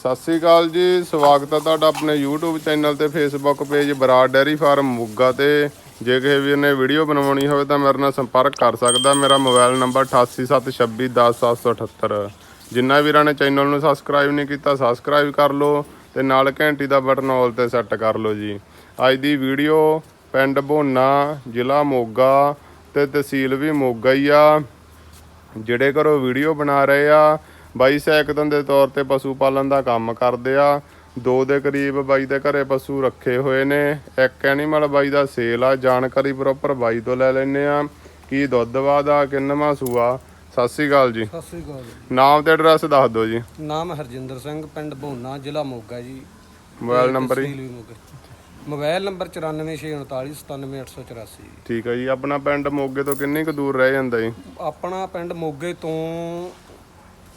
ਸਤਿ ਸ੍ਰੀ ਅਕਾਲ ਜੀ, ਸਵਾਗਤ ਹੈ ਤੁਹਾਡਾ ਆਪਣੇ YouTube ਚੈਨਲ ਤੇ Facebook page Brar dairy farm Moga ਤੇ। ਜੇ ਕਿਸੇ ਵੀਰ ਨੇ ਵੀਡੀਓ ਬਣਾਉਣੀ ਹੋਵੇ ਤਾਂ ਮੇਰੇ ਨਾਲ ਸੰਪਰਕ ਕਰ ਸਕਦਾ, ਮੇਰਾ ਮੋਬਾਈਲ ਨੰਬਰ 8876210778 ਜਿੰਨਾ ਵੀਰਾਂ ਨੇ ਚੈਨਲ ਨੂੰ ਸਬਸਕ੍ਰਾਈਬ ਨਹੀਂ ਕੀਤਾ ਸਬਸਕ੍ਰਾਈਬ ਕਰ ਲਓ ਤੇ ਨਾਲ ਘੰਟੀ ਦਾ ਬਟਨ ਆਲ ਤੇ ਸੈੱਟ ਕਰ ਲਓ ਜੀ। ਅੱਜ ਦੀ ਵੀਡੀਓ ਪਿੰਡ ਭੋਨਾ ਜ਼ਿਲ੍ਹਾ ਮੋਗਾ ਤੇ ਤਹਿਸੀਲ ਵੀ ਮੋਗਾ ਹੀ ਆ। ਜਿਹੜੇ ਘਰੋਂ ਵੀਡੀਓ ਬਣਾ ਰਹੇ ਆ ਬਾਈ ਸੈਕਤਨ ਦੇ ਤੌਰ ਤੇ ਪਸ਼ੂ ਪਾਲਣ ਦਾ ਕੰਮ ਕਰਦੇ ਆ। ਦੋ ਦੇ ਕਰੀਬ ਬਾਈ ਦੇ ਘਰੇ ਪਸ਼ੂ ਰੱਖੇ ਹੋਏ ਨੇ। ਇੱਕ ਐਨੀਮਲ ਬਾਈ ਦਾ ਸੇਲ ਆ ਜਾਣਕਾਰੀ ਪ੍ਰੋਪਰ ਬਾਈ ਤੋਂ ਲੈ ਲੈਨੇ ਆ। ਕੀ ਦੁੱਧ ਵਾਦਾ ਕਿੰਨਵਾਂ ਸੂਆ ਸਤਿ ਸ੍ਰੀ ਅਕਾਲ ਜੀ। ਸਤਿ ਸ੍ਰੀ ਅਕਾਲ ਜੀ। ਨਾਮ ਤੇ ਐਡਰੈਸ ਦੱਸ ਦਿਓ ਜੀ। ਨਾਮ ਹਰਜਿੰਦਰ ਸਿੰਘ ਪਿੰਡ ਭੋਨਾ ਜ਼ਿਲ੍ਹਾ ਮੋਗਾ ਜੀ। ਮੋਬਾਈਲ ਨੰਬਰ ਜੀ ਤਹਿਸੀਲ ਵੀ ਮੋਗਾ। ਮੋਬਾਈਲ ਨੰਬਰ 9469497884 ਠੀਕ ਹੈ ਜੀ ਆਪਣਾ ਪਿੰਡ ਮੋਗੇ ਤੋਂ ਕਿੰਨੀ ਕੁ ਦੂਰ ਰਹਿ ਜਾਂਦਾ ਜੀ? ਆਪਣਾ ਪਿੰਡ ਮੋਗੇ ਤੋਂ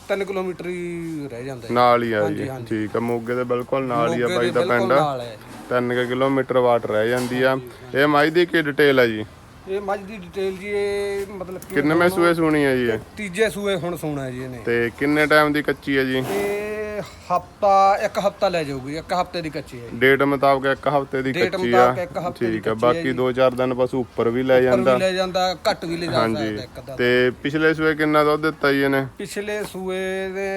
3 ਕਿਲੋਮੀਟਰ ਹੀ ਰਹਿ ਜਾਂਦਾ ਹੈ ਨਾਲ ਹੀ ਆ ਜੀ। ਠੀਕ ਹੈ ਮੋਗੇ ਦੇ ਬਿਲਕੁਲ ਨਾਲ ਹੀ ਆ ਬਾਈ ਦੇ ਪਿੰਡ। ਨਾਲ ਹੈ। 3 ਕਿਲੋਮੀਟਰ ਵਾਟ ਰਹਿ ਜਾਂਦੀ ਆ। ਇਹ ਮਾਈ ਦੀ ਕੀ ਡਿਟੇਲ ਆ ਜੀ? ਇਹ ਮੱਝ ਦੀ ਡਿਟੇਲ ਜੀ ਇਹ ਮਤਲਬ ਕਿ ਕਿੰਨਵੇਂ ਸੂਏ ਸੁਣੀ ਹੈ ਜੀ ਤੀਜੇ ਸੂਏ ਹੁਣ ਸੋਣਾ ਜੀ ਇਹਨੇ। ਤੇ ਕਿੰਨੇ ਟਾਈਮ ਦੀ ਕੱਚੀ ਹੈ ਜੀ? ਇਹ ਹਫਤਾ ਇੱਕ ਹਫਤਾ ਲੈ ਜਾਊਗੀ ਇੱਕ ਹਫ਼ਤੇ ਦੀ ਕੱਚੀ ਹੈ। ਡੇਟ ਮੁਤਾਬਕ ਇੱਕ ਹਫ਼ਤੇ ਦੀ Date ਕੱਚੀ ਆ। ਮੁਤਾਬਕ ਇੱਕ ਹਫ਼ਤੇ ਦੀ ਠੀਕ ਆ ਕੱਚੀ ਬਾਕੀ 2-4 ਦਿਨ ਪਸ਼ੂ ਉੱਪਰ ਵੀ ਲੈ ਉੱਪਰ ਜਾਂਦਾ। ਵੀ ਲੈ ਜਾਂਦਾ ਘੱਟ ਵੀ ਲੈ ਜਾ ਸਕਦਾ ਇੱਕ ਅੱਧਾ ਤੇ ਪਿਛਲੇ ਸੂਏ ਕਿੰਨਾ ਦੁੱਧ ਦਿੱਤਾ ਜੀ ਇਹਨੇ? ਪਿਛਲੇ ਸੂਏ ਦੇ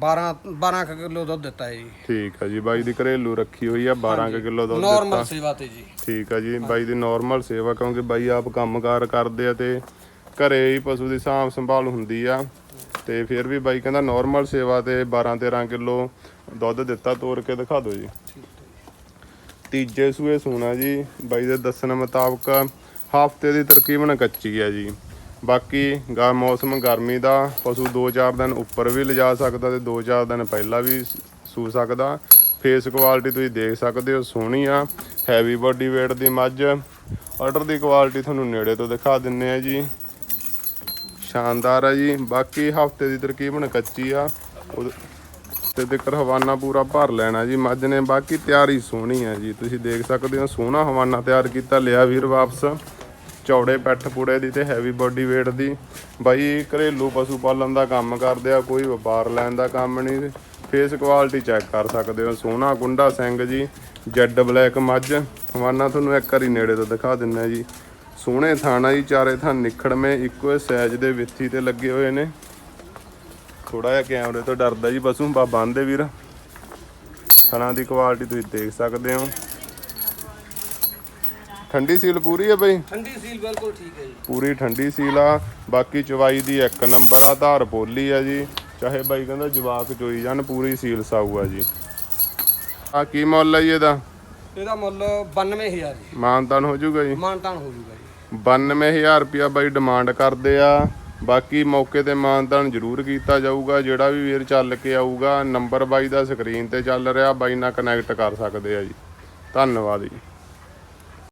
12 12 ਕਿਲੋ ਦੁੱਧ ਦਿੱਤਾ ਹੈ ਜੀ। ਠੀਕ ਆ ਜੀ ਬਾਈ ਦੀ ਘਰੇਲੂ ਰੱਖੀ ਹੋਈ ਆ 12 ਕੁ ਕਿਲੋ ਦੁੱਧ ਨਾਰਮਲ ਸੇਵਾ ਤੇ ਜੀ। ਠੀਕ ਆ ਜੀ ਬਾਈ ਦੀ ਨਾਰਮਲ ਸੇਵਾ ਕਿਉਂਕਿ ਬਾਈ ਆਪ ਕੰਮਕਾਰ ਕਰਦੇ ਆ ਤੇ ਘਰੇ ਹੀ ਪਸ਼ੂ ਦੀ ਸਾਂਭ ਸੰਭਾਲ ਹੁੰਦੀ ਆ। ਤੇ ਫਿਰ ਵੀ ਬਾਈ ਕਹਿੰਦਾ ਨਾਰਮਲ ਸੇਵਾ ਤੇ 12 13 ਕਿਲੋ ਦੁੱਧ ਦਿੱਤਾ, ਤੋੜ ਕੇ ਦਿਖਾ ਦਿਓ ਜੀ। ਤੀਜੇ ਸੂਏ ਸੋਨਾ ਜੀ, ਬਾਈ ਦੇ ਦੱਸਣ ਮੁਤਾਬਕ ਹਫ਼ਤੇ ਦੀ ਤਕਰੀਬਨ ਕੱਚੀ ਹੈ ਜੀ। ਬਾਕੀ ਗਾ ਮੌਸਮ ਗਰਮੀ ਦਾ, ਪਸ਼ੂ 2-4 ਦਿਨ ਉੱਪਰ ਵੀ ਲਿਜਾ ਸਕਦਾ ਤੇ 2-4 ਦਿਨ ਪਹਿਲਾਂ ਵੀ ਸੂ ਸਕਦਾ। ਫੇਸ ਕੁਆਲਿਟੀ ਤੁਸੀਂ ਦੇਖ ਸਕਦੇ ਹੋ, ਸੋਹਣੀ ਆ। ਹੈਵੀ ਬਾਡੀ weight ਦੀ ਮੱਝ। ਆਰਡਰ ਦੀ ਕੁਆਲਿਟੀ ਤੁਹਾਨੂੰ ਨੇੜੇ ਤੋਂ ਦਿਖਾ ਦਿੰਨੇ ਆ ਜੀ। ਸ਼ਾਨਦਾਰ ਆ ਜੀ। ਬਾਕੀ ਹਫ਼ਤੇ ਦੀ ਤਕਰੀਬਨ ਕੱਚੀ ਆ। ਉਹਦੇ- ਤੇ ਦਿੱਕਰ ਹਵਾਨਾ ਪੂਰਾ ਭਰ ਲੈਣਾ ਜੀ। ਮੱਝ ਨੇ ਬਾਕੀ ਤਿਆਰੀ ਸੋਹਣੀ ਆ ਜੀ। ਤੁਸੀਂ ਦੇਖ ਸਕਦੇ ਹੋ, ਸੋਹਣਾ ਹਵਾਨਾ ਤਿਆਰ ਕੀਤਾ। ਲਿਆ ਵੀਰ ਵਾਪਸ। ਚੌੜੇ ਪੈਠ ਪੂੜੇ ਦੀ ਤੇ ਹੈਵੀ ਬਾਡੀ weight ਦੀ। ਬਾਈ, ਘਰੇਲੂ ਪਸ਼ੂ ਪਾਲਣ ਦਾ ਕੰਮ ਕਰਦੇ ਆ। ਕੋਈ ਵਪਾਰ ਲੈਣ ਦਾ ਕੰਮ ਨਹੀਂ। ਫੇਸ ਕੁਆਲਿਟੀ ਚੈੱਕ ਕਰ ਸਕਦੇ ਹੋ। ਸੋਹਣਾ ਗੁੰਡਾ ਸਿੰਘ ਜੀ। ਜੈਡ ਬਲੈਕ ਮੱਝ। ਹਵਾਨਾ ਤੁਹਾਨੂੰ ਇੱਕ ਵਾਰੀ ਨੇੜੇ ਤੋਂ ਦਿਖਾ ਦਿੰਨਾ ਜੀ। ਸੋਹਣੇ ਥਾਣਾ ਜੀ ਚਾਰੇ ਥਾਂ ਨਿਖੜਵੇਂ ਇੱਕੋ ਸਾਈਜ਼ ਦੇ ਵਿੱਥੀ ਤੇ ਲੱਗੇ ਹੋਏ ਨੇ। ਥੋੜਾ ਜਿਹਾ ਕੈਮਰੇ ਤੋਂ ਡਰਦਾ ਜੀ ਪਸ਼ੂ ਬਾ ਬੰਦੇ ਵੀਰ। ਥਣਾ ਦੀ ਕੁਆਲਿਟੀ ਤੁਸੀਂ ਦੇਖ ਸਕਦੇ ਹੋ। ਠੰਡੀ ਸੀਲ ਪੂਰੀ ਹੈ ਬਈ? ਠੰਡੀ ਸੀਲ ਬਿਲਕੁਲ ਠੀਕ ਹੈ ਜੀ। ਪੂਰੀ ਠੰਡੀ ਸੀਲ ਆ। ਬਾਕੀ ਚਵਾਈ ਦੀ ਇੱਕ ਨੰਬਰ ਆ ਧਾਰ ਪੋਲੀ ਆ ਜੀ। ਚਾਹੇ ਬਾਈ ਕਹਿੰਦਾ ਜਵਾਕ ਚੋਈ ਜਾਣ ਪੂਰੀ ਸੀਲ ਸਾਊ ਆ ਜੀ। ਆ ਕੀ ਮੁੱਲ ਆ ਜੀ ਇਹਦਾ? ਇਹਦਾ ਮੁੱਲ 92000 ਜੀ। ਮਾਨਤਾਨ ਹੋ ਜਾਊਗਾ ਜੀ। ਮਾਨਤਾਨ ਹੋ ਜੂਗਾ ਜੀ। 92000 ਰੁਪਿਆ ਬਾਈ ਡਿਮਾਂਡ ਕਰਦੇ ਆ। ਬਾਕੀ ਮੌਕੇ ਤੇ ਮਾਨਤਾਨ ਜ਼ਰੂਰ ਕੀਤਾ ਜਾਊਗਾ, ਜਿਹੜਾ ਵੀ ਵੀਰ ਚੱਲ ਕੇ ਆਊਗਾ ਨੰਬਰ ਬਾਈ ਦਾ ਸਕਰੀਨ ਤੇ ਚੱਲ ਰਿਹਾ, ਬਾਈ ਨਾਲ ਕਨੈਕਟ ਕਰ ਸਕਦੇ ਆ ਜੀ। ਧੰਨਵਾਦ ਜੀ।